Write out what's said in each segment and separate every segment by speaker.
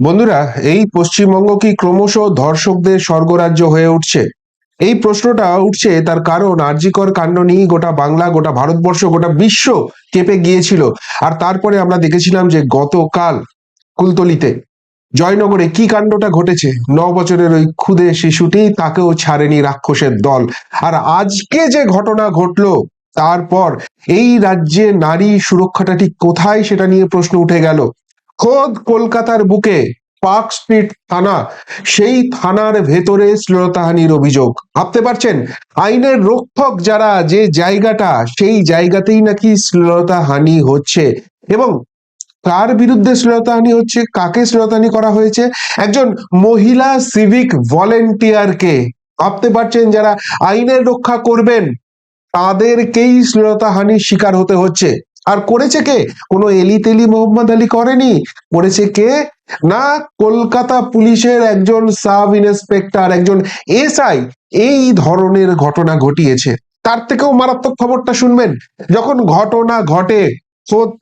Speaker 1: বন্ধুরা, এই পশ্চিমবঙ্গ কি ক্রমশ ধর্ষকদের স্বর্গরাজ্য হয়ে উঠছে? এই প্রশ্নটা উঠছে তার কারণ আরজিকর কাণ্ড নিয়ে গোটা বাংলা, গোটা ভারতবর্ষ, গোটা বিশ্ব কেঁপে গিয়েছিল। আর তারপরে আমরা দেখেছিলাম যে গতকাল কুলতলিতে জয়নগরে কি কাণ্ডটা ঘটেছে? ন বছরের ওই ক্ষুদে শিশুটি তাকেও ছাড়েনি রাক্ষসের দল। আর আজকে যে ঘটনা ঘটলো, তারপর এই রাজ্যে নারী সুরক্ষাটা ঠিক কোথায় সেটা নিয়ে প্রশ্ন উঠে গেল। খোদ কলকাতার বুকে পার্ক স্ট্রিট থানা, সেই থানার ভেতরে শ্লীলতাহানির অভিযোগ। ভাবতে পারছেন, আইনের রক্ষক যারা যে জায়গাটা, সেই জায়গাতেই নাকি শ্লীলতাহানি হচ্ছে এবং কার বিরুদ্ধে শ্লীলতাহানি হচ্ছে, কাকে শ্লীলতাহানি করা হয়েছে? একজন মহিলা সিভিক ভলেন্টিয়ারকে ভাবতে পারছেন, যারা আইনের রক্ষা করবেন, তাদেরকেই শ্লীলতাহানির শিকার হতে হচ্ছে। আর করেছে কে? কোনো এলি তেলি মোহাম্মদ আলী করেনি। করেছে কে? না, কলকাতা পুলিশের একজন সাব ইন্সপেক্টর, একজন এসআই এই ধরনের ঘটনা ঘটিয়েছে। তার থেকেও মারাত্মক খবরটা শুনবেন। যখন ঘটনা ঘটে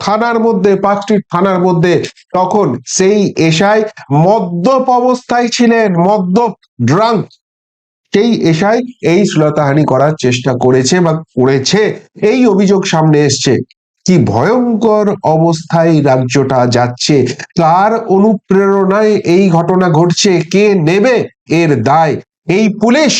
Speaker 1: থানার মধ্যে স্ট্রিট থানার মধ্যে, তখন সেই এসআই মদ্যপ অবস্থায় ছিলেন, মদ্যপ ড্রাঙ্ক। সেই এসআই এই শ্লীলতাহানি করার চেষ্টা করেছে বা করেছে, এই অভিযোগ সামনে এসছে। কি ভয়ঙ্কর অবস্থায় রাজ্যটা যাচ্ছে? তার অনুপ্রেরণায় এই ঘটনা ঘটছে? কে নেবে এর দায়? এই পুলিশ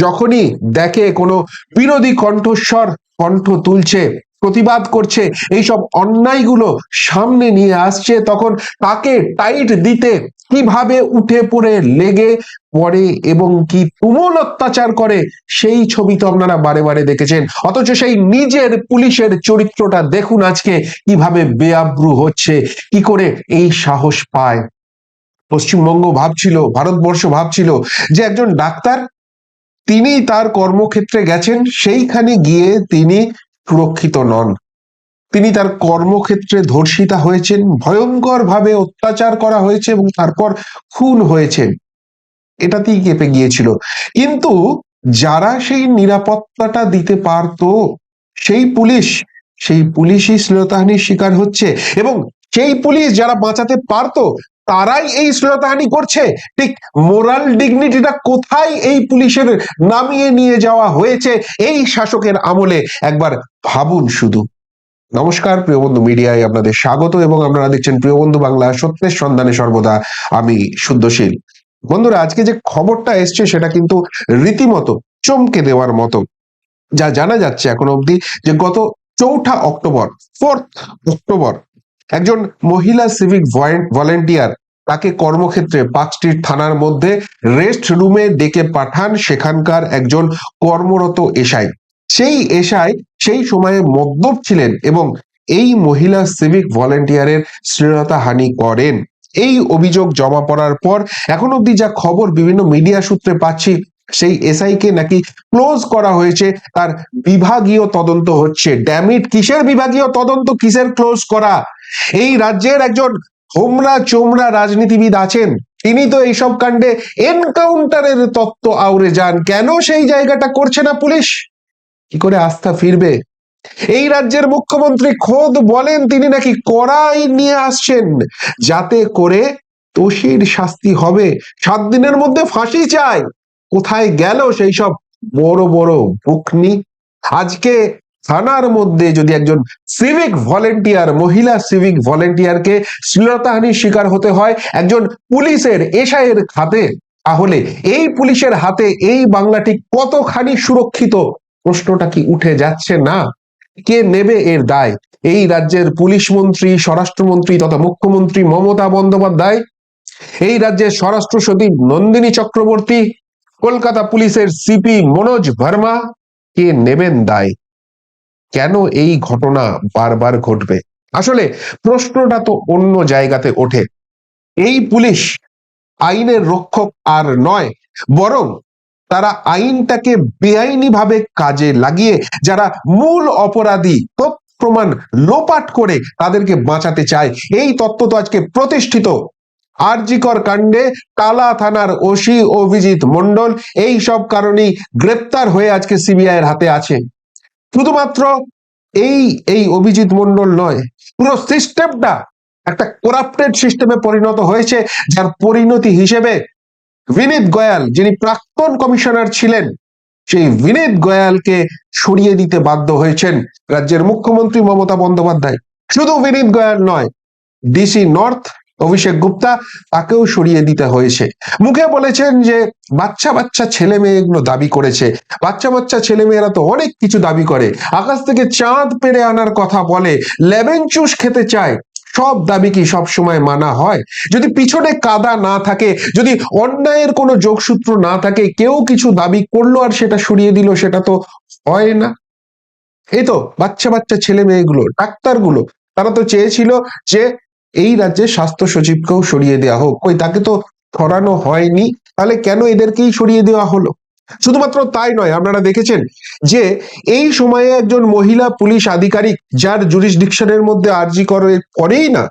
Speaker 1: যখনই দেখে কোনো বিরোধী কণ্ঠস্বর কণ্ঠ তুলছে প্রতিবাদ করছে। এইসব অন্যায়গুলো সামনে নিয়ে আসছে। তখন তাকে টাইট দিতে কীভাবে উঠে পড়ে লেগে পড়ে এবং কি তুমুল অত্যাচার করে, সেই ছবি তো আপনারা বারে বারে দেখেছেন। অথচ সেই নিজের পুলিশের চরিত্রটা দেখুন আজকে কীভাবে বেআব্রু হচ্ছে, কি করে এই সাহস পায়। পশ্চিমবঙ্গ ভাবছিল, ভারতবর্ষ ভাবছিল যে একজন ডাক্তার, তিনি তার কর্মক্ষেত্রে গেছেন, সেইখানে গিয়ে তিনি সুরক্ষিত নন। তিনি তার কর্মক্ষেত্রে ধর্ষিতা হয়েছেন ভয়ঙ্কর ভাবে অত্যাচার করা হয়েছে এবং তারপর খুন হয়েছেন। এটাতেই কেঁপে গিয়েছিল। কিন্তু যারা সেই নিরাপত্তাটা দিতে পারতো, সেই পুলিশ, সেই পুলিশই শ্লীলতাহানির শিকার হচ্ছে এবং সেই পুলিশ যারা বাঁচাতে পারতো তারাই এই শ্লীলতাহানি করছে? ঠিক মোরাল ডিগনিটিটা কোথায় এই পুলিশের নামিয়ে নিয়ে যাওয়া হয়েছে? এই শাসকের আমলে একবার ভাবুন শুধু। নমস্কার, প্রিয় বন্ধু মিডিয়ায় আপনাদের স্বাগত এবং আপনারা দেখছেন প্রিয় বন্ধু বাংলা সত্যের সন্ধানে সর্বদা আমি শুদ্ধশীল। বন্ধুরা, আজকে যে খবরটা এসছে সেটা কিন্তু রীতিমতো চমকে দেওয়ার মতো। যা জানা যাচ্ছে এখন অবধি যে গত চৌঠা অক্টোবর ফোর্থ অক্টোবর একজন মহিলা সিভিক ভলেন্টিয়ার তাকে কর্মক্ষেত্রে স্ট্রিট থানার মধ্যে রেস্ট রুমে ডেকে পাঠান সেখানকার একজন কর্মরত এসআই। সেই এসআই সেই সময়ে মদ্যপ ছিলেন এবং এই মহিলা সিভিক ভলেন্টিয়ারের শ্লীলতা হানি করেন। এই অভিযোগ জমা পড়ার পর এখন অব্দি যা খবর বিভিন্ন মিডিয়া সূত্রে পাচ্ছি, সেই এসআই কে নাকি ক্লোজ করা হয়েছে, তার বিভাগীয় তদন্ত হচ্ছে। ড্যামিট কিসের বিভাগীয় তদন্ত? কিসের ক্লোজ করা? এই রাজ্যের একজন হোমরা চোমরা রাজনীতিবিদ আছেন। তিনি তো এইসব কাণ্ডে এনকাউন্টারের তত্ত্ব আউড়ে যান। কেন সেই জায়গাটা করছে না পুলিশ? কি করে আস্থা ফিরবে? এই রাজ্যের মুখ্যমন্ত্রী খোদ বলেন, তিনি নাকি কড়া আইন নিয়ে আসছেন। যাতে করে দোষীর শাস্তি হবে। সাত দিনের মধ্যে ফাঁসি চায়। কোথায় গেল সেই সব বড় বড় বুকনি আজকে থানার মধ্যে যদি একজন সিভিক ভলেন্টিয়ার মহিলা সিভিক ভলেন্টিয়ারকে শ্লীলতাহানির শিকার হতে হয়, একজন পুলিশের এশায়ের খাতে তাহলে এই পুলিশের হাতে এই বাংলাটি কতখানি সুরক্ষিত? প্রশ্নটা কি উঠে যাচ্ছে না? কে নেবে এর দায়? এই রাজ্যের পুলিশ মন্ত্রী, স্বরাষ্ট্রমন্ত্রী তথা মুখ্যমন্ত্রী মমতা বন্দ্যোপাধ্যায়? এই রাজ্যের স্বরাষ্ট্র সচিব নন্দিনী চক্রবর্তী? কলকাতা পুলিশের সিপি মনোজ ভার্মা? কে নেবেন দায়? কেন এই ঘটনা বারবার ঘটবে? আসলে প্রশ্নটা তো অন্য জায়গাতে ওঠে। এই পুলিশ আইনের রক্ষক আর নয়, বরং তারা আইনটাকে বেআইনি ভাবে কাজে লাগিয়ে, যারা মূল অপরাধী প্রমাণ লোপাট করে তাদেরকে বাঁচাতে চায়। এই তত্ত্ব তো আজকে প্রতিষ্ঠিত। আরজিকর কাণ্ডে টালা থানার ওসি অভিজিৎ মন্ডল এই সব কারণেই গ্রেপ্তার হয়ে আজকে সিবিআই এর হাতে আছে। শুধুমাত্র এই এই অভিজিৎ মন্ডল নয়, পুরো সিস্টেমটা একটা করাপ্টেড সিস্টেমে পরিণত হয়েছে, যার পরিণতি হিসেবে বিনীত গোয়াল, যিনি প্রাক্তন কমিশনার ছিলেন, সেই বিনীত গোয়ালকে সরিয়ে দিতে বাধ্য হয়েছেন রাজ্যের মুখ্যমন্ত্রী মমতা বন্দ্যোপাধ্যায়। শুধু বিনীত গোয়াল নয় ডিসি নর্থ অভিষেক গুপ্তা তাকেও সরিয়ে দিতে হয়েছে। মুখে বলেছেন যে, বাচ্চা বাচ্চা ছেলে মেয়েগুলো দাবি করেছে। বাচ্চা বাচ্চা ছেলে মেয়েরা তো অনেক কিছু দাবি করে। আকাশ থেকে চাঁদ পেরে আনার কথা বলে, লেবেন চুষ খেতে চায়। সব দাবি কি সব সময় মানা হয়? যদি পিছনে কাদা না থাকে, যদি অন্যায়ের কোনো যোগসূত্র না থাকে, কেউ কিছু দাবি করল আর সেটা সরিয়ে দিল, সেটা তো হয় না। এই তো, বাচ্চা বাচ্চা ছেলে মেয়েগুলো, ডাক্তারগুলো, তারা তো চেয়েছিল যে এই রাজ্যে স্বাস্থ্য সচিবকেও সরিয়ে দেওয়া হোক। ওই, তাকে তো সরানো হয়নি। তাহলে কেন এদেরকেই সরিয়ে দেওয়া হলো? শুধুমাত্র তাই নয়, আপনারা দেখেছেন যে এই সময়ে একজন মহিলা পুলিশ আধিকারিক যার জুরিসডিকশনের মধ্যে আর্জি করে করেই না,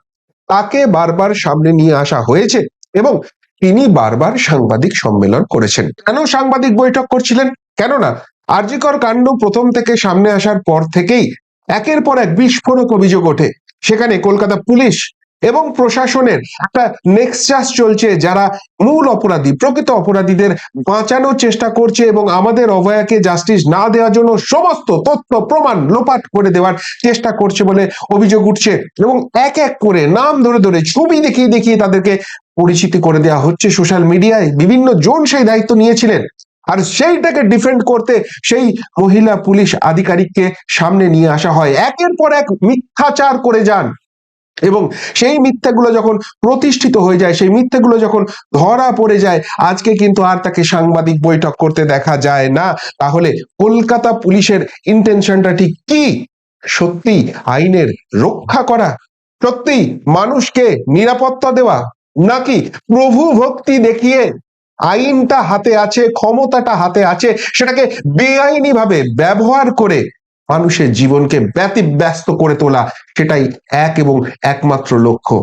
Speaker 1: তাকে বারবার সামনে নিয়ে আসা হয়েছে এবং তিনি বারবার সাংবাদিক সম্মেলন করেছেন। কেন সাংবাদিক বৈঠক করছিলেন? কেননা আরজিকর কাণ্ড প্রথম থেকে সামনে আসার পর থেকেই একের পর এক বিস্ফোরক অভিযোগ ওঠে। সেখানে কলকাতা পুলিশ এবং প্রশাসনের একটা নেক্সাস চলছে যারা মূল অপরাধী, প্রকৃত অপরাধীদের বাঁচানোর চেষ্টা করছে এবং আমাদের অভয়াকে জাস্টিস না দেওয়ার জন্য সমস্ত তথ্য, প্রমাণ লোপাট করে দেওয়ার চেষ্টা করছে বলে অভিযোগ উঠছে এবং এক এক করে নাম ধরে ধরে ছবি দেখিয়ে দেখিয়ে তাদেরকে পরিচিতি করে দেওয়া হচ্ছে সোশ্যাল মিডিয়ায় বিভিন্ন জন সেই দায়িত্ব নিয়েছিলেন। আর সেইটাকে ডিফেন্ড করতে সেই মহিলা পুলিশ আধিকারিককে সামনে নিয়ে আসা হয়। একের পর এক মিথ্যাচার করে যান। এবং সেই মিথ্যাগুলো যখন প্রতিষ্ঠিত হয়ে যায়, সেই মিথ্যাগুলো যখন ধরা পড়ে যায়, আজকে কিন্তু আর তাকে সাংবাদিক বৈঠক করতে দেখা যায় না। তাহলে কলকাতা পুলিশের ইন্টেনশনটা ঠিক কি? সত্যি আইনের রক্ষা করা? সত্যি মানুষকে নিরাপত্তা দেওয়া? নাকি প্রভু ভক্তি দেখিয়ে আইনটা হাতে আছে, ক্ষমতাটা হাতে আছে, সেটাকে বেআইনি ভাবে ব্যবহার করে মানুষের জীবনকে ব্যতিব্যস্ত করে তোলা সেটাই এক এবং একমাত্র লক্ষ্য।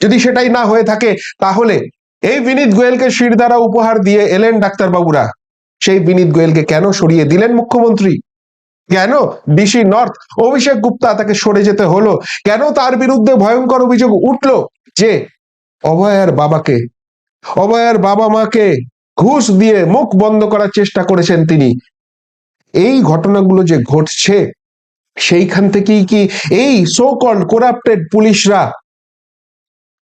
Speaker 1: যদি সেটাই না হয়ে থাকে, তাহলে এই বিনীত গোয়েলকে শির দ্বারা উপহার দিয়ে এলেন ডাক্তারবাবুরা। সেই বিনীত গোয়েলকে কেন সরিয়ে দিলেন মুখ্যমন্ত্রী? কেন ডিসি নর্থ অভিষেক গুপ্তা তাকে সরে যেতে হলো? কেন তার বিরুদ্ধে ভয়ঙ্কর অভিযোগ উঠল যে অভয়ার বাবাকে, অভয়ার বাবা মাকে ঘুষ দিয়ে মুখ বন্ধ করার চেষ্টা করেছেন তিনি? এই ঘটনাগুলো যে ঘটছে, সেইখান থেকেই কি এই সো কল করাপ্টেড পুলিশরা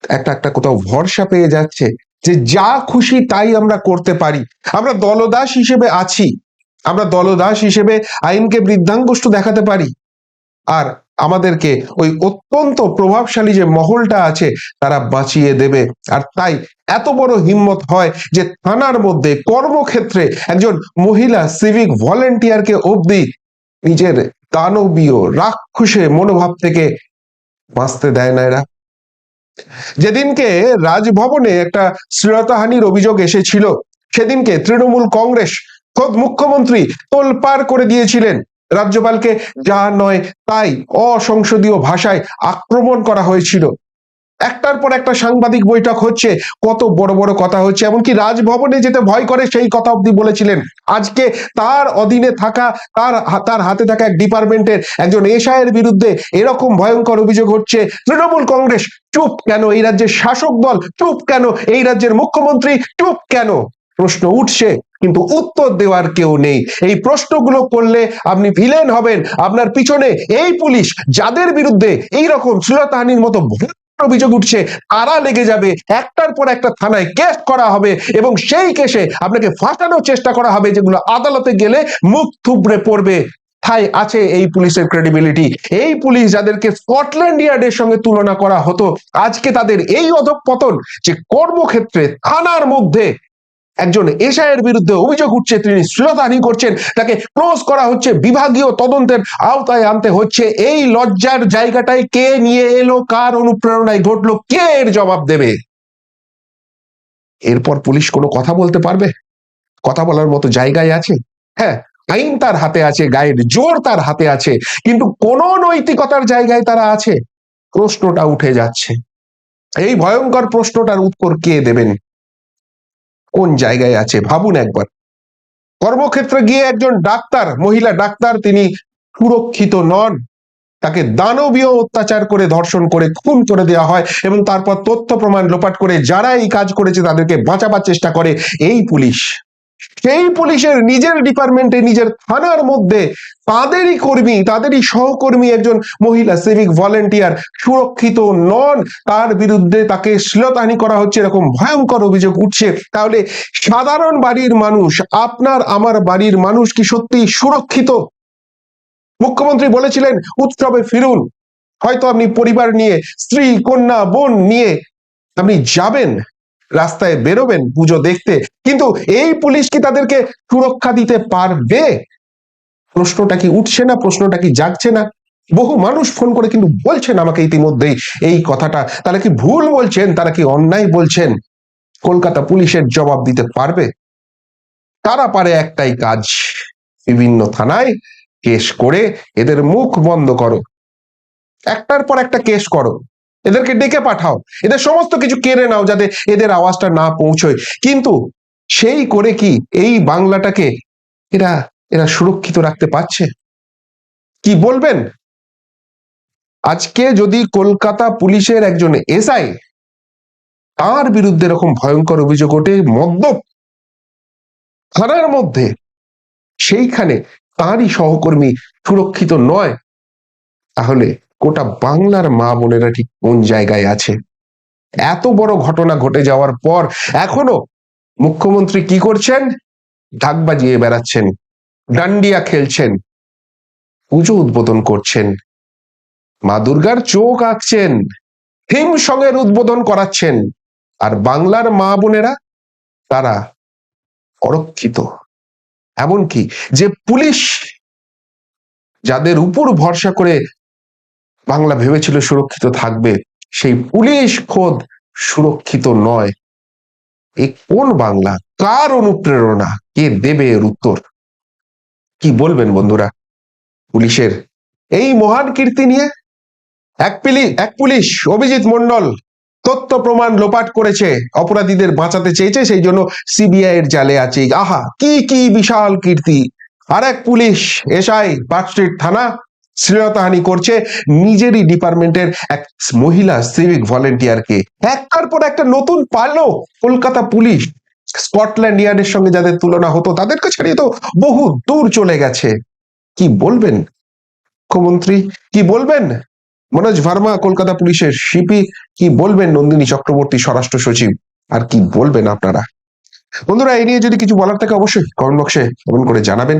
Speaker 1: একটা একটা কোথাও ভরসা পেয়ে যাচ্ছে যে যা খুশি তাই আমরা করতে পারি। আমরা দলদাস হিসেবে আছি। আমরা দলদাস হিসেবে আইনকে বৃদ্ধাঙ্গুষ্ট দেখাতে পারি। আর আমাদেরকে ওই অত্যন্ত প্রভাবশালী যে মহলটা আছে, তারা বাঁচিয়ে দেবে। আর তাই এত বড় হিম্মত হয় যে থানার মধ্যে কর্মক্ষেত্রে একজন মহিলা সিভিক ভলেন্টিয়ারকে অবধি নিজের দানবীয় রাক্ষসে মনোভাব থেকে বাঁচতে দেয় না এরা যেদিনকে রাজভবনে একটা শ্লীলতাহানির অভিযোগ এসেছিল, সেদিনকে তৃণমূল কংগ্রেস খোদ মুখ্যমন্ত্রী তোলপাড় করে দিয়েছিলেন। রাজ্যপালকে যা নয় তাই অসংসদীয় ভাষায় আক্রমণ করা হয়েছিল। একটার পর একটা সাংবাদিক বৈঠক হচ্ছে, কত বড় বড় কথা হচ্ছে, এমনকি রাজভবনে যেতে ভয় করে সেই কথা অব্দি বলেছিলেন। আজকে তার অধীনে থাকা, তার তার হাতে থাকা এক ডিপার্টমেন্টের একজন এশায়ের বিরুদ্ধে এরকম ভয়ঙ্কর অভিযোগ হচ্ছে, তৃণমূল কংগ্রেস চুপ কেন? এই রাজ্যের শাসক দল চুপ কেন? এই রাজ্যের মুখ্যমন্ত্রী চুপ কেন? প্রশ্ন উঠছে। কিন্তু উত্তর দেওয়ার কেউ নেই। এই প্রশ্নগুলো করলে আপনি ভিলেন হবেন। আপনার পিছনে এই পুলিশ, যাদের বিরুদ্ধে এই রকম শ্লীলতাহানির মতো অভিযোগ উঠছে, তারা লেগে যাবে। একটার পর একটা থানায় কেস করা হবে এবং সেই কেসে আপনাকে ফাঁসানোর চেষ্টা করা হবে যেগুলো আদালতে গেলে মুখ থুবড়ে পড়বে। কোথায় আছে এই পুলিশের ক্রেডিবিলিটি এই পুলিশ যাদেরকে স্কটল্যান্ড ইয়ার্ডের সঙ্গে তুলনা করা হতো, আজকে তাদের এই অধঃপতন যে কর্মক্ষেত্রে থানার মধ্যে একজন এশায়ের বিরুদ্ধে অভিযোগ উঠছে, তিনি শ্লীলতাহানি করছেন। তাকে ক্লোজ করা হচ্ছে, বিভাগীয় তদন্তের আওতায় আনতে হচ্ছে। এই লজ্জার জায়গাটায় কে নিয়ে এলো, কার অনুপ্রেরণায় ঘটলো, কে এর জবাব দেবে? এরপর পুলিশ কোনো কথা বলতে পারবে? কথা বলার মতো জায়গায় আছে? হ্যাঁ আইন তার হাতে আছে, গায়ের জোর তার হাতে আছে, কিন্তু কোন নৈতিকতার জায়গায় তারা আছে? প্রশ্নটা উঠে যাচ্ছে। এই ভয়ঙ্কর প্রশ্নটার উত্তর কে দেবেন? কোন জায়গায় আছে? ভাবুন একবার। কর্মক্ষেত্রে গিয়ে একজন ডাক্তার, মহিলা ডাক্তার, তিনি সুরক্ষিত নন। তাকে দানবীয় অত্যাচার করে ধর্ষণ করে খুন করে দেওয়া হয় এবং তারপর তথ্য প্রমাণ লোপাট করে যারা এই কাজ করেছে তাদেরকে বাঁচাবার চেষ্টা করে, এই পুলিশ। সেই পুলিশের নিজের ডিপার্টমেন্টে নিজের থানার মধ্যে তাদেরই কর্মী, তাদেরই সহকর্মী একজন মহিলা সিভিক ভলেন্টিয়ার সুরক্ষিত নন, তার বিরুদ্ধে তাকে শ্লীলতাহানি করা হচ্ছে, এরকম ভয়ঙ্কর অভিযোগ উঠছে। তাহলে সাধারণ বাড়ির মানুষ, আপনার, আমার বাড়ির মানুষ কি সত্যি সুরক্ষিত? মুখ্যমন্ত্রী বলেছিলেন, উৎসবে ফিরুন। হয়তো আপনি পরিবার নিয়ে, স্ত্রী, কন্যা, বোন নিয়ে আপনি যাবেন। রাস্তায় বেরোবেন পুজো দেখতে। কিন্তু এই পুলিশ কি তাদেরকে সুরক্ষা দিতে পারবে? প্রশ্নটা কি উঠছে না? প্রশ্নটা কি জাগছে না? বহু মানুষ ফোন করে কিন্তু বলছেন আমাকে ইতিমধ্যেই এই কথাটা। তারা কি ভুল বলছেন? তারা কি অন্যায় বলছেন? কলকাতা পুলিশের জবাব দিতে পারবে? তারা পারে একটাই কাজ, বিভিন্ন থানায় কেস করে এদের মুখ বন্ধ করো। একটার পর একটা কেস করো। এদেরকে ডেকে পাঠাও। এদের সমস্ত কিছু কেড়ে নাও যাতে এদের আওয়াজটা না পৌঁছয়। কিন্তু সেই করে কি এই বাংলাটাকে এরা এরা সুরক্ষিত রাখতে পারছে? কি বলবেন? আজকে যদি কলকাতা পুলিশের একজন এসআই তার বিরুদ্ধে এরকম ভয়ঙ্কর অভিযোগ ওঠে, মদ্যপ থানার মধ্যে, সেইখানে তারই সহকর্মী সুরক্ষিত নয়, তাহলে গোটা বাংলার মা বোনেরা ঠিক কোন জায়গায় আছে? এত বড় ঘটনা ঘটে যাওয়ার পর এখনও মুখ্যমন্ত্রী কি করছেন? ঢাক বাজিয়ে বেড়াচ্ছেন, ডান্ডিয়া খেলছেন, পুজো উদ্বোধন করছেন, মা দুর্গার চোখ আঁকছেন থিম সঙ্গের উদ্বোধন করাচ্ছেন, আর বাংলার মা বোনেরা তারা অরক্ষিত। এমনকি যে পুলিশ যাদের উপর ভরসা করে বাংলা ভেবেছিল সুরক্ষিত থাকবে, সেই পুলিশ খোদ সুরক্ষিত নয়। এ কোন বাংলা? কার অনুপ্রেরণা? কে দেবে এর উত্তর? কি বলবেন বন্ধুরা? পুলিশের এই মহান কীর্তি নিয়ে এক পিলি, এক পুলিশ, অভিজিৎ মন্ডল তথ্য প্রমাণ লোপাট করেছে, অপরাধীদের বাঁচাতে চেয়েছে, সেই জন্য সিবিআই এর জালে আছে। আহা, কি কি বিশাল কীর্তি! আর এক পুলিশ, এসআই পার্ক থানা শ্লীলতাহানি করছে নিজেরই ডিপার্টমেন্টের এক মহিলা সিভিক ভলেন্টিয়ারকে একটার পর একটা নতুন পালো কলকাতা পুলিশ। স্কটল্যান্ড ইয়ার্ডের সঙ্গে যাদের তুলনা হতো, তাদেরকে ছাড়িয়ে তো বহু দূর চলে গেছে। কি বলবেন? মুখ্যমন্ত্রী, কি বলবেন? মনোজ ভার্মা, কলকাতা পুলিশের সিপি কি বলবেন নন্দিনী চক্রবর্তী, স্বরাষ্ট্র সচিব? আর কি বলবেন আপনারা? বন্ধুরা, এই নিয়ে যদি কিছু বলার থাকে অবশ্যই কমেন্ট বক্সে কমেন্ট করে জানাবেন।